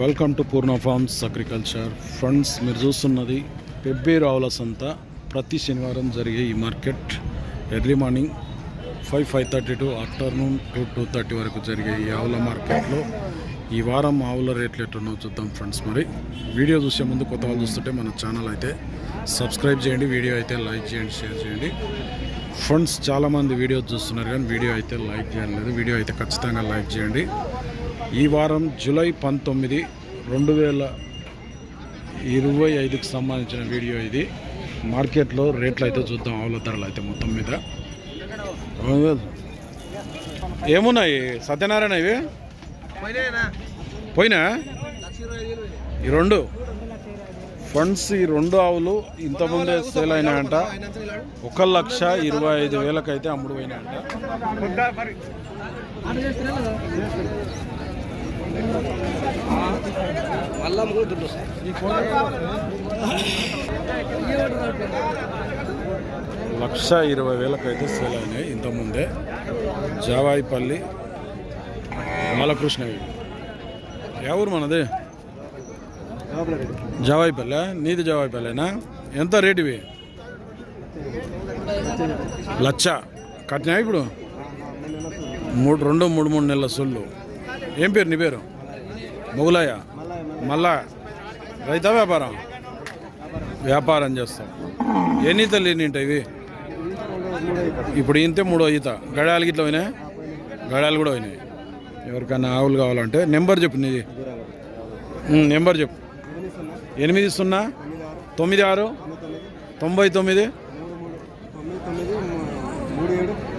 Welcome to Purna farms agriculture friends మీరు చూస్తున్నది పెబ్బేరావుల సంత. ప్రతి శనివారం జరిగే ఈ market early morning five five thirty to afternoon two two thirty వరకు జరిగే ఈ ఆవుల మార్కెట్లో. ఈ వారం ఆవుల రేట్లు ఎట్లున్నాయో చూద్దాం ఫ్రెండ్స్ మరి. వీడియో చూసే ముందు కొత్త వాళ్ళు చూస్తుంటే మన ఛానల్ అయితే సబ్స్క్రైబ్ చేయండి వీడియో అయితే లైక్ చేయండి షేర్ చేయండి. ఫ్రెండ్స్ చాలామంది వీడియో చూస్తున్నారు కానీ వీడియో అయితే లైక్ చేయలేదు. వీడియో అయితే ఖచ్చితంగా లైక్ చేయండి. ఈ వారం జూలై పంతొమ్మిది రెండు వేల ఇరవై ఐదుకి సంబంధించిన వీడియో ఇది. మార్కెట్లో రేట్లు అయితే చూద్దాం ఆవుల ధరలు అయితే మొత్తం మీద. ఏమున్నాయి? సత్యనారాయణ ఇవి? పోయినా? ఈ రెండు. ఫండ్స్ ఈ రెండు ఆవులు ఇంతకుముందే సేల్ అయినాయంట. ఒక లక్ష ఇరవై ఐదు వేలకైతే అమ్ముడు పోయినాయంట. లక్ష ఇరవై వేలకైతే సేల్ అయినాయి ఇంతకుముందే. జావాయిపల్లి బాలకృష్ణ ఎవరు మనది? జవాయిపల్లె నీది జవాయిపల్లెనా? ఎంత రేటు ఇవి? లచ్చ. కట్టినా ఇప్పుడు? మూడు రెండు మూడు మూడు నెలల సొల్లు. ఏం పేరు నీ పేరు? మొగులాయా మళ్ళా రైతా వ్యాపారం? వ్యాపారం చేస్తాం. ఎన్ని ఈతలు ఎన్ని ఉంటాయి ఇవి? ఇప్పుడు ఇంతే మూడో ఈత. గడాలు గిట్ల పోయినాయి? గడాలు కూడా పోయినాయి. ఎవరికైనా ఆవులు కావాలంటే నెంబర్ చెప్పు నీది నెంబర్ చెప్పు. ఎనిమిది సున్నా తొమ్మిది ఆరు తొంభై తొమ్మిది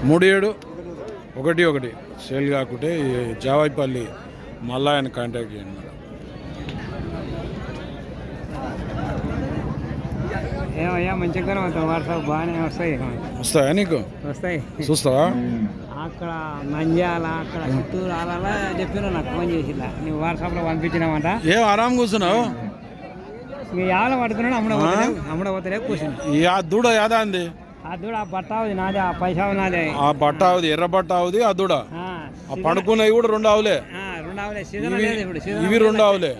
మూడు ఏడు ఒకటి ఒకటి. సేల్ కాకుంటే జావాయిపల్లి మళ్ళా ఆయన కాంటాక్ట్ చేయండి ఏమయ్యా? వస్తాయి వాట్సాప్ బాగానే వస్తాయి. వస్తాయా నీకు? వస్తాయి. చూస్తావా? అక్కడ నంద్యాల అక్కడ చిత్తూరు అలా చెప్పిన నాకు ఫోన్ చేసిందా నువ్వు వాట్సాప్లో పంపించినామంట ఏం ఆరాం కూర్చున్నావు? ఇక యాల పడుతున్నాడు అమ్మడ అమ్మడ పోతలే కూర్చుని ఆ దూడ యాదా అంది? ఆ దూడ ఆ బట్ట అవుది నాదే ఆ పైసా నాదే. ఆ బట్ట అవుది ఎర్ర బట్ట అవుది ఆ దూడ. ఆ, పడుకున్నవి కూడా రెండు ఆవులే. ఆ, ఇవి- రెండు ఆవులే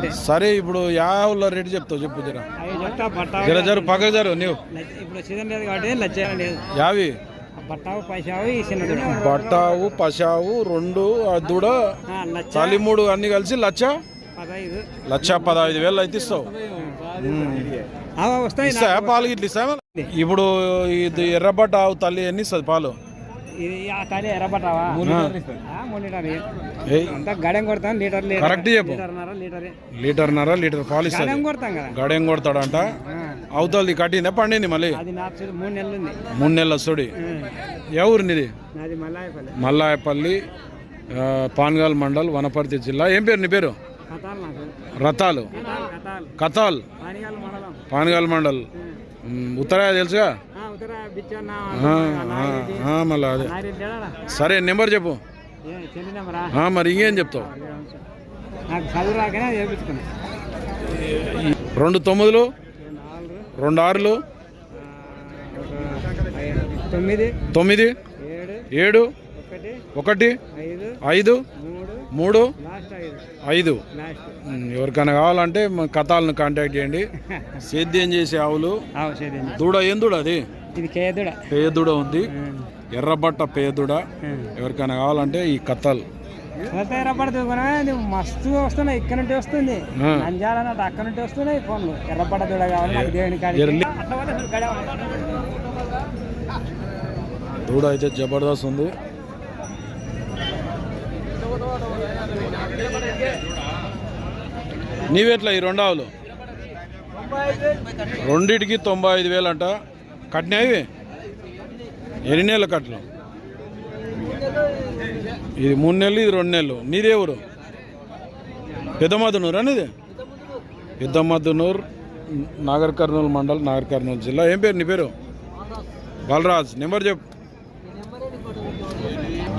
లక్ష సరే ఇప్పుడు యావుల రేటు చెప్తావు చెప్పు జర. పక్క జరు నీవు. యావి? బట్టావు పశావు రెండు దూడ ఆ, లచ్చ. తలి మూడు అన్ని కలిసి లచ్చ? లచ్చ పదహైదు వేలు అయితే ఇస్తావు. పాలు ఇట్లా ఇస్తావా ఇప్పుడు ఇది ఎర్రబట్ట ఆవు తల్లి ఎన్ని ఇస్తుంది పాలు? ఎర్రబట్టావా? ఏయ్. అంతా గడెం కొడతాం లీటర్ కరెక్ట్ చెప్పు. Litre litre. పాలు గడెం ఇస్తుంది కొడతాం కదా. గడేం కొడతాడంట. ఆ, అవతలది కట్టిందా పండింది మళ్ళీ? అది మూడు నెలలు ఉంది మూడు నెలల ఊరినిది? నాది మల్లాయపల్లి. పాన్గాల్ మండల్ వనపర్తి జిల్లా. ఏం పేరు నీ పేరు? రతాలు కథాలు పానిగాల మండలం. పాన్గాల్ మండల్. ఉమ్, ఉత్తరాయ తెలుసుగా? మళ్ళా అదే. సరే నెంబర్ చెప్పు. మరి ఇంకేం చెప్తావు? రెండు తొమ్మిదిలు రెండు ఆరులు తొమ్మిది తొమ్మిది ఏడు ఒకటి ఐదు మూడు ఐదు. ఎవరికైనా కావాలంటే మా కథాలను కాంటాక్ట్ చేయండి. సేద్యం చేసే ఆవులు. దూడ ఏం దూడ అది? ఇది కేదుడ పేదూడ ఉంది. ఎర్రబట్ట పేదూడ. ఎవరికైనా కావాలంటే ఈ కథలు. ఎర్రపడత మస్తు వస్తున్నాయి. ఇక్కడ నుండి వస్తుంది. నంజాల అక్కడ నుండి వస్తున్నాయి ఫోన్లు. ఎర్రపడ్డ దూడ కావాలి దేవుని. దూడ అయితే జబర్దస్త్ ఉంది. నీవెట్లా ఈ రెండు ఆవులు? రెండిటికి తొంభై ఐదు వేలు అంట కట్టినాయి ఎన్ని నెలలు కట్టలు ఇది మూడు నెలలు ఇది రెండు నెలలు. నీదే ఊరు పెద్దమద్దునూరు అనేది పెద్దమద్దునూరు నాగర్ కర్నూలు మండల్ నాగర్ కర్నూలు జిల్లా. ఏం పేరు నీ పేరు? బాలరాజ్. నెంబర్ చెప్పు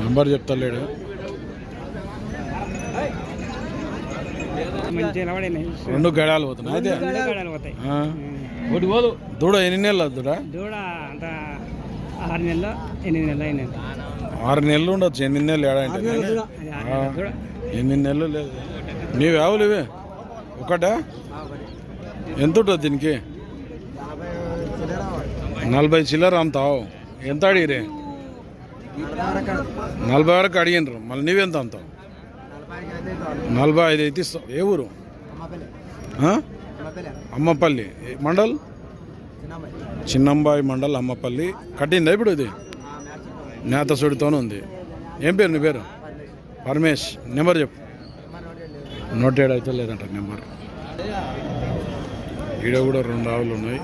నెంబర్ చెప్తలేడు. రెండు గడాలు పోతున్నాయి అయితే. దూడ ఎన్ని నెలలు దూడ దూడ అంత ఆరు నెలలు ఎనిమిది నెలలు అయినాయి. ఆరు నెలలు ఉండొచ్చు ఎనిమిది నెలలు ఏడంటే ఎనిమిది నెలలు లేదు. నీవు ఆవులు ఇవే? ఒకటా? ఎంత ఉంటుంది దీనికి? నలభై చిల్లర అమ్ముతావు ఎంత అడిగిరే? నలభై వరకు అడిగినరు మళ్ళీ నీవెంత అమ్ముతావు నలభై ఐదు అయితే ఇస్తావు ఏ ఊరు? అమ్మపల్లి. మండల్? చిన్నంబాయి మండల్ అమ్మపల్లి. కట్టిందా ఇప్పుడు ఇది? నేత సుడితోనే ఉంది. ఏం పేరు నీ పేరు? పరమేష్. నెంబర్ చెప్పు. నూట ఏడు అయితే లేదంట నెంబర్. ఈడ కూడా రెండు ఆవులు ఉన్నాయి.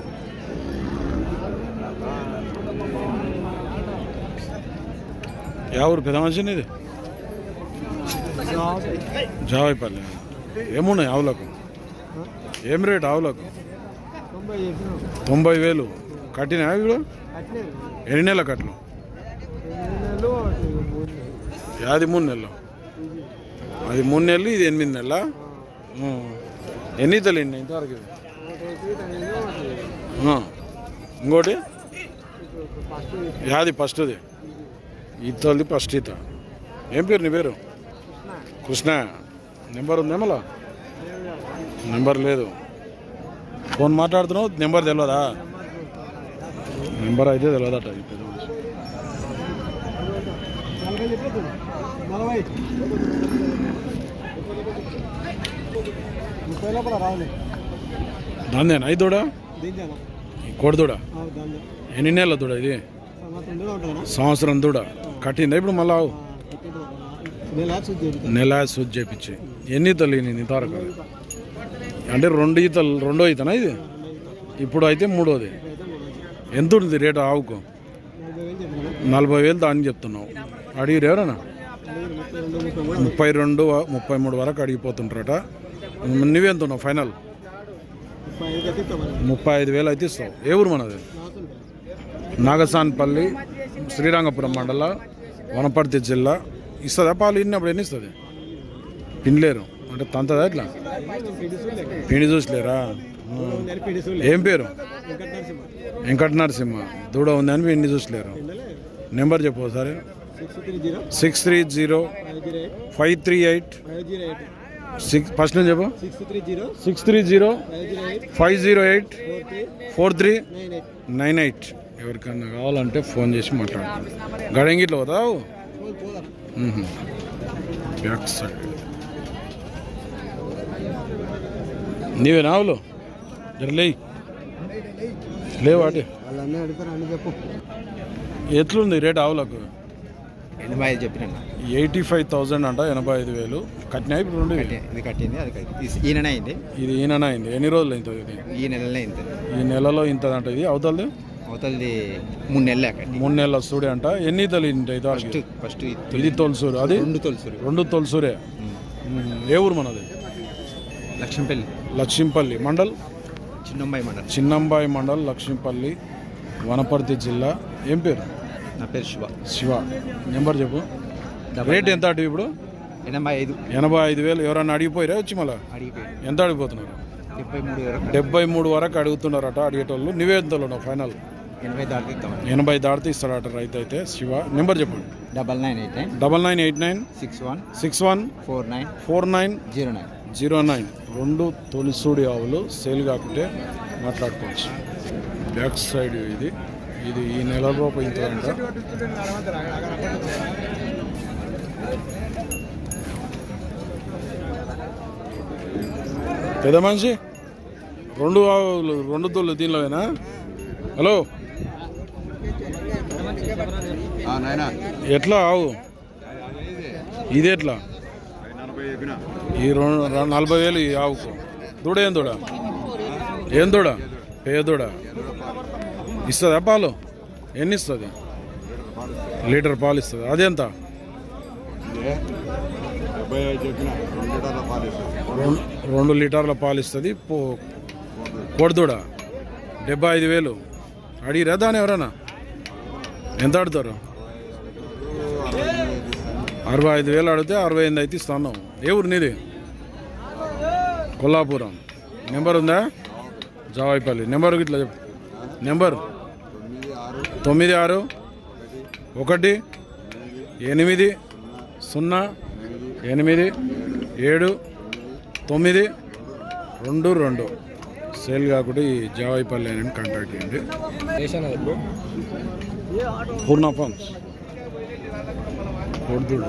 యా ఊరు పెద్ద మనిషిని ఇది జావాయిపల్లి ఏమున్నాయి ఆవులకు? ఏం రేట్ ఆవులకు? తొంభై వేలు. కట్టినా ఇప్పుడు ఎన్ని నెలల కట్టలు అది మూడు నెలలు. అది మూడు నెలలు ఇది ఎనిమిది నెలల? ఎన్ని తెలియండి ఇంతవరకు ఇంకోటి? యాది ఫస్ట్ది. ఈతది ఫస్ట్ ఈత. ఏం పేరు నీ పేరు? కృష్ణ. నెంబర్ ఉందా నెంబర్ లేదు. ఫోన్ మాట్లాడుతున్నావు నెంబర్ తెలియదా నెంబర్ అయితే తెలియదట పెద్ద దాందేనా ఐదు దూడ? కోడి దూడ? ఎన్ని నెలల దూడ ఇది? సంవత్సరం దూడ కట్టిందా ఇప్పుడు మళ్ళా నెల శుద్ధి చేపించి ఎన్ని ఈతలు ఈనింది ఇంతవరకు అంటే రెండు ఈతలు రెండో ఈతనా ఇది? ఇప్పుడు అయితే మూడోది. ఎంత ఉంటుంది రేటు ఆవుకు? నలభై వేలు దాన్ని చెప్తున్నావు. అడిగిరు ఎవరన్నా? ముప్పై రెండు ముప్పై మూడు వరకు అడిగిపోతుంటారట. నువ్వెంత ఉన్నావు ఫైనల్? ముప్పై ఐదు వేలు అయితే ఇస్తావు. ఏ ఊరు మనది? నాగసాన్పల్లి శ్రీరంగపురం మండల వనపర్తి జిల్లా ఇస్తుందా? పాలు ఇన్నప్పుడు ఎన్ని ఇస్తుంది? పిన్లేరు అంటే తంతదా ఎట్లా? పిండి చూసలేరా? ఏం పేరు? వెంకట నరసింహ. దూడ ఉందని పిండి చూసలేరు. నెంబర్ చెప్పు సరే six three zero five three eight. Six first నుంచి చెప్పు. Six three zero five zero eight four three nine eight. ఎవరికన్నా కావాలంటే ఫోన్ చేసి మాట్లాడతాను గడంగిట్లో పోతావు? బ్యాక్ సైడ్ నీవే నావులు జర లేయి. లేవు అటే వాళ్ళన్నీ అడుగుతారు అన్ని చెప్పు. ఎట్లుంది రేట్ ఆవులకు? ఎనభై ఐదు చెప్పిన ఎయిటీ ఫైవ్ థౌజండ్ అంట ఎనభై ఐదు వేలు. కట్టినా ఇప్పుడు రెండు ఇది కట్టింది అది ఈయననే అయింది. ఇది ఈయన అయింది. ఎన్ని రోజులు అవుతుంది ఇది? ఈ నెలనే అయింది. ఈ నెలలో ఇంతదంట ఇది. అవతలది? అవతలది మూడు నెలలే మూడు నెలల సూడి అంట. ఎన్ని తల్లి ఇది ఫస్ట్ ఫస్ట్ ఇది తొలసూరు. అది? రెండు తొలుసురు. రెండు తొలసూరే. ఏ ఊరు మనది? లక్ష్మీపల్లి. లక్ష్మీపల్లి. మండల్? చిన్నమ్మాయి మండలం. చిన్నంబాయి మండల్ లక్ష్మీపల్లి వనపర్తి జిల్లా. ఏం పేరు? నా పేరు శివ. శివ. నెంబర్ చెప్పు. రేట్ ఎంత అటు ఇప్పుడు? ఎనభై ఐదు. ఎనభై ఐదు వేలు. ఎవరన్నా అడిగిపోయారా వచ్చి మళ్ళా? అడిగిపోయి ఎంత అడిగిపోతున్నారు? డెబ్బై మూడు వరకు డెబ్బై మూడు వరకు అడుగుతున్నారట అడిగేటోళ్ళు. ఉన్నావు ఫైనల్. ఎనభై దాటి ఎనభై దాటితే ఇస్తాడట రైతు అయితే శివ నెంబర్ చెప్పండి. Double nine eight nine double nine eight nine six one six one four nine four nine zero nine zero nine. రెండు తొలిసూడి ఆవులు సేల్ కాకుంటే మాట్లాడుకోవచ్చు. బ్యాక్ సైడ్ ఇది. ఇది ఈ నెల రూపాయ ఇంత పెద్ద మనిషి? రెండు ఆవులు రెండు తొలి దీనిలోనా హలో? ఎట్లా ఆవు? ఇది ఎట్లా? ఈ రెండు నలభై వేలు ఈ ఆవుకు. దూడ ఏం దూడ? ఏం దూడ? పేదూడ దూడ? ఇస్తుందా పాలు? ఎన్ని ఇస్తుంది లీటర్ పాలు ఇస్తుంది? అదెంత? రెండు లీటర్ల పాలు ఇస్తుంది. పో కోడిదూడ డెబ్బై ఐదు వేలు. అడిగిరా దాని ఎవరైనా ఎంత ఆడుతారు? అరవై ఐదు వేలు అడిగితే అరవై ఎనిమిది అయితే ఇస్తాను ఏ ఊరు నీది? కొల్లాపురం. నెంబర్ ఉందా? జావాయిపల్లి నెంబర్ ఇట్లా చెప్పు. నెంబర్? తొమ్మిది ఆరు ఒకటి ఎనిమిది సున్నా ఎనిమిది ఏడు తొమ్మిది రెండు రెండు. సేల్ కాకుండా ఈ జావాయిపల్లి అని కాంటాక్ట్ చేయండి. పూర్ణ ఫార్మ్స్ కోడిదూడ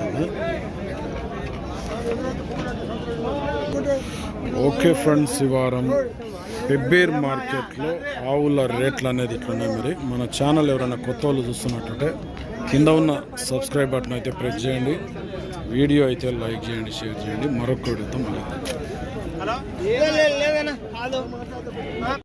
ఓకే ఫ్రెండ్స్ ఈ వారం పెబ్బేర్ మార్కెట్లో ఆవుల రేట్లు అనేది ఇట్లున్నాయి మరి. మన ఛానల్ ఎవరైనా కొత్త వాళ్ళు చూస్తున్నట్టుంటే కింద ఉన్న సబ్స్క్రైబ్ బటన్ అయితే ప్రెస్ చేయండి. వీడియో అయితే లైక్ చేయండి షేర్ చేయండి. మరొక వీడియోతో మళ్ళీ